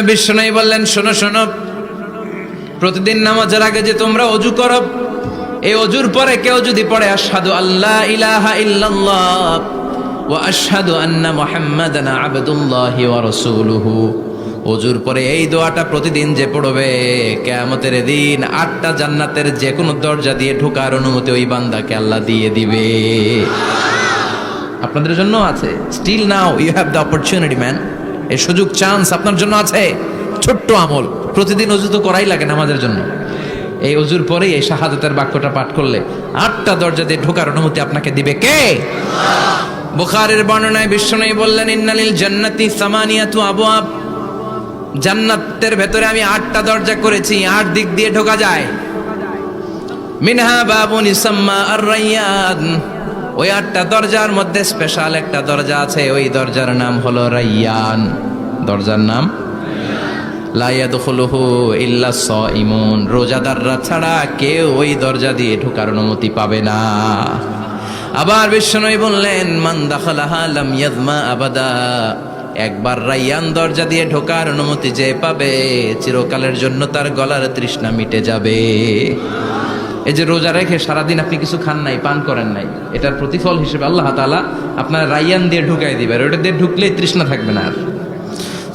বিশ্বনয়ী বললেন, শোনো শোনো। প্রতিদিন নামাজের আগে যে তোমরা অজু করো, এই অজুর পরে কেউ যদি পড়ে, আশহাদু আল্লাহ ইলাহা ইল্লাল্লাহ ওয়া আশহাদু আন্না মুহাম্মাদান আবদুল্লাহি রাসূলুহু। অজুর পরে এই দোয়াটা প্রতিদিন যে পড়বে, কেয়ামতের দিন আটটা জান্নাতের যে কোনো দরজা দিয়ে ঢোকার অনুমতি ওই বান্দাকে আল্লাহ দিয়ে দিবে। আপনাদের জন্য আছে। Still now you have the opportunity man এই সুযোগ চান্স আপনার জন্য আছে। ছোট্ট আমল। প্রতিদিন অজু তো করাই লাগে না আমাদের জন্য। এই অজুর পরেই এই শাহাদাতের বাক্যটা পাঠ করলে আটটা দরজা দিয়ে ঢোকার অনুমতি আপনাকে দিবে কে? বুখারের বর্ণনায় বিশ্বনয়ী বললেন, ইন্নালিল জান্নাতি সামানিয়াতু আবওয়াব। জান্নাতের ভেতরে আমি আটটা দরজা করেছি, আট দিক দিয়ে ঢোকা যায়। মিনহা বাবুন ইসাম্মা আর রাইয়ান ওই আটটা দরজার মধ্যে স্পেশাল একটা দরজা আছে, ওই দরজার নাম হলো রাইয়ান। দরজার নাম? লাইয়াদখুলুহু ইল্লা সাইমুন রোজাদাররা ছাড়া কেউ ওই দরজা দিয়ে ঢোকার অনুমতি পাবে না। আবার বিশ্বনবী বললেন, মান দাখালাহা লাম ইয়াজমা আবাদা। একবার রাইয়ান দরজা দিয়ে ঢোকার অনুমতি যে পাবে, চিরকালের জন্য তার গলার তৃষ্ণা মিটে যাবে। এই যে রোজা রেখে সারাদিন আপনি কিছু খান নাই, পান করেন নাই, এটার প্রতিফল হিসেবে আল্লাহ তাআলা আপনার রাইয়ান দিয়ে ঢুকাই দিবে। আর ওটা দিয়ে ঢুকলেই তৃষ্ণা থাকবে না আর।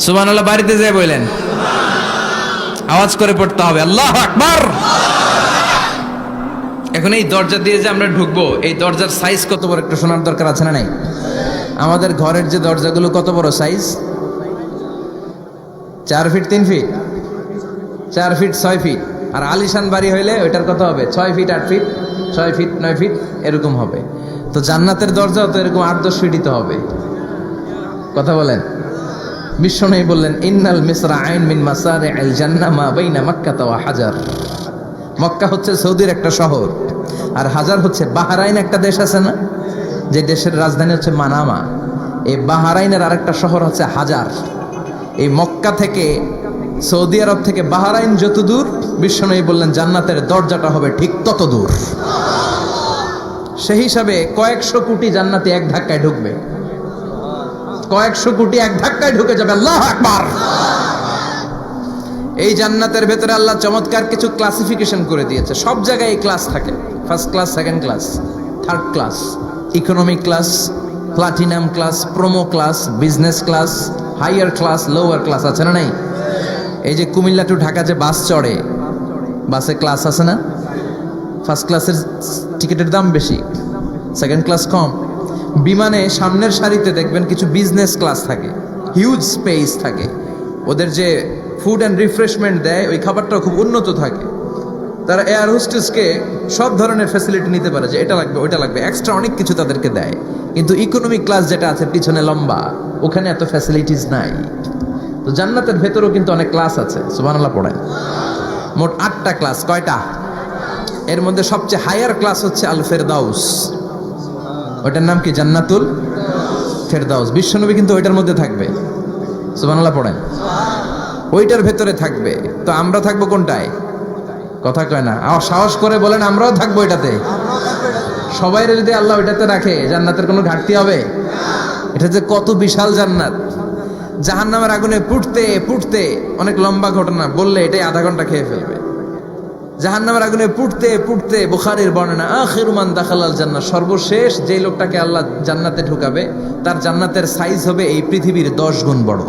সুমান আল্লাহ বাড়িতে যায় বললেন আওয়াজ করে পড়তে হবে। আল্লাহ আকবার! এখন এই দরজা দিয়ে যে আমরা ঢুকবো, এই দরজার সাইজ কত বড় একটু শোনার দরকার আছে না নাই? আমাদের ঘরের যে দরজাগুলো কত বড় সাইজ চার ফিট তিন ফিট চার ফিট ছয় ফিট আর আলিশান বাড়ি হইলে ওইটার কত হবে? ছয় ফিট, আট ফিট, ছয় ফিট, নয় ফিট, এরকম হবে। তো জান্নাতের দরজাও তো এরকম আট, দশ ফিটই তো হবে। কথা বলেন। বিশ্বনবী বললেন, ইন্নাল মিসরা আইন মিন মাসারে আল জান্নাহ মা বাইনা মাক্কা ওয়া হাজার। মক্কা হচ্ছে সৌদির একটা শহর, আর হাজার হচ্ছে বাহারাইন একটা দেশ আছে না? যে দেশের রাজধানী হচ্ছে মানামা। এই বাহারাইনের আরেকটা শহর হচ্ছে হাজার। এই মক্কা থেকে সৌদি আরব থেকে বাহারাইন যত দূর বিশ্বনবী বললেন, জান্নাতের দরজাটা হবে ঠিক তত দূর সেই হিসাবে কয়েকশো কোটি জান্নাতে এক ধাক্কায় ঢুকবে। কয়েকশো কোটি এক ধাক্কায় ঢুকে যাবে, আল্লাহ আকবার। এই জান্নাতের ভেতরে আল্লাহ চমৎকার কিছু ক্লাসিফিকেশন করে দিয়েছে। সব জায়গায় এই ক্লাস থাকে। First class second class third class economic class platinum class promo class business class higher class lower class আছে না নাই? এই যে কুমিল্লা টু ঢাকা যে বাস চড়ে, বাসে ক্লাস আছে না? ফার্স্ট ক্লাসের টিকিটের দাম বেশি সেকেন্ড ক্লাস কম। বিমানে সামনের সারিতে দেখবেন কিছু বিজনেস ক্লাস থাকে হিউজ স্পেস থাকে। ওদের যে ফুড অ্যান্ড রিফ্রেশমেন্ট দেয়, ওই খাবারটাও খুব উন্নত থাকে। তারা এয়ার হোস্টেসকে সব ধরনের ফ্যাসিলিটি নিতে পারে যে এটা লাগবে, ওইটা লাগবে। এক্সট্রা অনেক কিছু তাদেরকে দেয়। কিন্তু ইকোনমিক ক্লাস যেটা আছে, পিছনে লম্বা, ওখানে এত ফ্যাসিলিটিস নাই। তো জান্নাতের ভেতরেও কিন্তু অনেক ক্লাস আছে, সুবহানাল্লাহ পড়ায় মোট আটটা ক্লাস কয়টা? এর মধ্যে সবচেয়ে হায়ার ক্লাস হচ্ছে আল ফেরদাউস ওইটার নাম কি? জান্নাতুল ফেরদাউস। বিশ্বনবী কিন্তু ওইটার মধ্যে থাকবে, সুবহানাল্লাহ পড়েন। ওইটার ভেতরে থাকবে। তো আমরা থাকব কোনটায়? কথা কয় না। আও সাহস করে বলেন, আমরাও থাকব এটাতে সবাই যদি আল্লাহ ওইটাতে রাখে, জান্নাতের কোনো ঘাটতি হবে? এটা যে কত বিশাল জান্নাত। জাহান্নামের আগুনে পুড়তে পুড়তে, অনেক লম্বা ঘটনা, বললে এটাই আধা ঘণ্টা খেয়ে ফেলবে। জাহান্নামের আগুনে পুড়তে পুড়তে, বুখারির বর্ণনা আখিরুমান দাখালাল জান্নাত সর্বশেষ যেই লোকটাকে আল্লাহ জান্নাতে ঢুকাবে, তার জান্নাতের সাইজ হবে এই পৃথিবীর দশ গুণ বড়।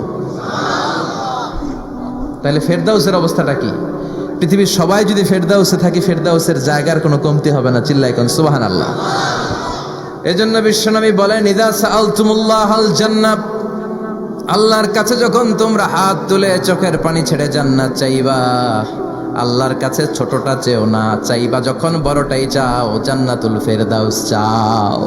তাহলে ফেরদাউসের অবস্থাটা কি? পৃথিবীর সবাই যদি ফেরদাউসে থাকি, ফেরদাউসের জায়গার কোনো কমতি হবে না চিল্লাই কোন সুবাহান আল্লাহ এজন্য বিশ্বনবী বলেন, ইদা সাআলতুমুল্লাহ আল জান্নাত আল্লাহর কাছে যখন তোমরা হাত তুলে চোখের পানি ছেড়ে জান্নাত চাইবা, আল্লাহর কাছে ছোটটা চেও না, চাইবা যখন বড়টাই চাও, জান্নাতুল ফেরদাউস চাও।